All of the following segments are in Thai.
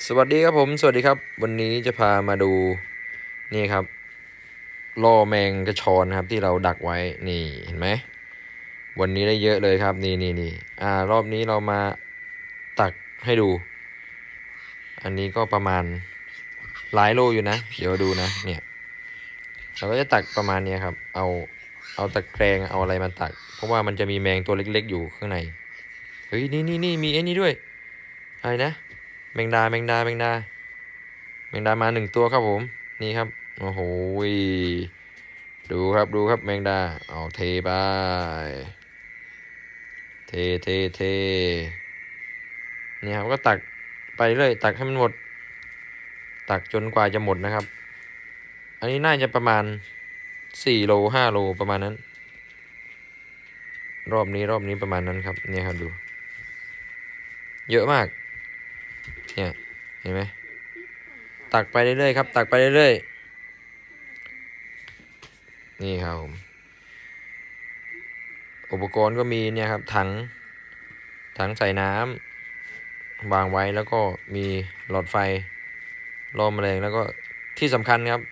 สวัสดีครับผม สวัสดีครับ วันนี้จะพามาดูนี่ครับล่อแมงกระชอนครับที่เราดักไว้นี่เห็นไหมวันนี้ได้เยอะเลยครับนี่นี่นี่อ่ารอบนี้เรามาตักให้ดู อันนี้ก็ประมาณหลายโลอยู่นะ เดี๋ยวดูนะเนี่ยเราก็จะตักประมาณนี้ครับ เอาเอาตะแกรงเอาอะไรมาตัก เพราะว่ามันจะมีแมงตัวเล็กๆ อยู่ข้างในเฮ้ยนี่นี่นี่มีไอ้นี่ด้วยอะไรนะ แมงดาแมงดาแมงดาแมงดามาหนึ่งตัวครับผม นี่ครับ โอ้โหดูครับดูครับแมงดา เอาเทไป เทเทเทนี่ครับก็ตักไปเรื่อยตักให้มันหมด ตักจนกว่าจะหมดนะครับ อันนี้น่าจะประมาณสี่โลห้าโลประมาณนั้น รอบนี้รอบนี้ประมาณนั้นครับ เนี่ยครับดู เยอะมาก เนี่ยเห็นไหมตักไปเรื่อยๆครับ ตักไปเรื่อยๆนี่ครับผมอุปกรณ์ก็มีเนี่ยครับถังถังใส่น้ำวางไว้แล้วก็มีหลอดไฟล่อแมลงแล้วก็ที่สำคัญครับ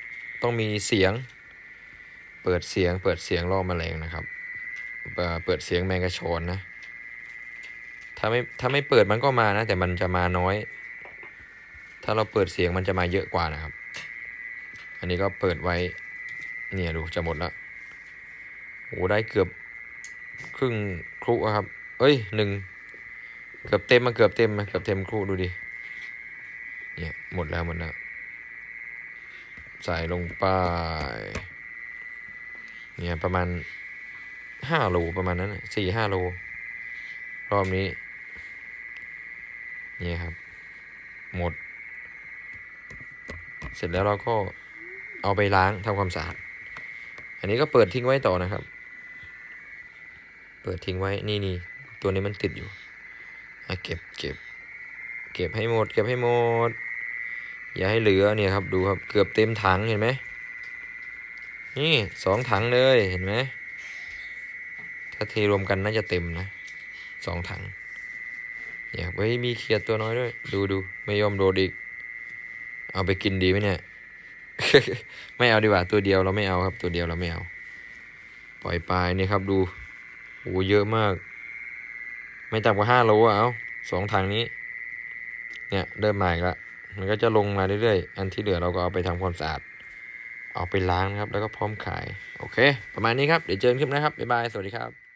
ต้องมีเสียง เปิดเสียง เปิดเสียงล่อแมลงนะครับเอ่อเปิดเสียงแมงกะชอนนะ ถ้าไม่ถ้าไม่เปิดมันก็มานะ แต่มันจะมาน้อย ถ้าเราเปิดเสียงมันจะมาเยอะกว่านะครับ อันนี้ก็เปิดไว้ เนี่ยดูจะหมดแล้วโอ้ได้เกือบครึ่งครุครับ เอ้ยหนึ่งเกือบเต็มมาเกือบเต็มมาเกือบเต็มครุดูดิ เนี่ยหมดแล้วหมดแล้วใส่ลงไป เนี่ยประมาณห้าโลประมาณนั้นสี่ห้าโลรอบนี้ เนี่ยครับ หมด เสร็จแล้วเราก็เอาไปล้างทำความสะอาด อันนี้ก็เปิดทิ้งไว้ต่อนะครับ เปิดทิ้งไว้นี่นี่ตัวนี้มันติดอยู่อะเก็บเก็บเก็บให้หมด เก็บให้หมด อย่าให้เหลือเนี่ยครับดูครับเกือบเต็มถังเห็นไหมนี่สองถังเลยเห็นไหมถ้าเทรวมกันน่าจะเต็มนะสองถังเนี่ยเฮ้ยมีเขียดตัวน้อยด้วย ดูดูไม่ยอมโดดอีก เอาไปกินดีไหมเนี่ย ไม่เอาดีกว่าตัวเดียวเราไม่เอาครับ ตัวเดียวเราไม่เอา ปล่อยปลายนี่ครับดูโอ้เยอะมาก ไม่ต่ำกว่าห้าโลอะเอาสองทางนี้ เนี่ยเริ่มมาอีกล้วมันก็จะลงมาเรื่อยๆ อันที่เหลือเราก็เอาไปทำความสะอาด เอาไปล้างนะครับ แล้วก็พร้อมขาย โอเค ประมาณนี้ครับ เดี๋ยวเจอกันคลิปนะครับ บ๊ายบาย สวัสดีครับ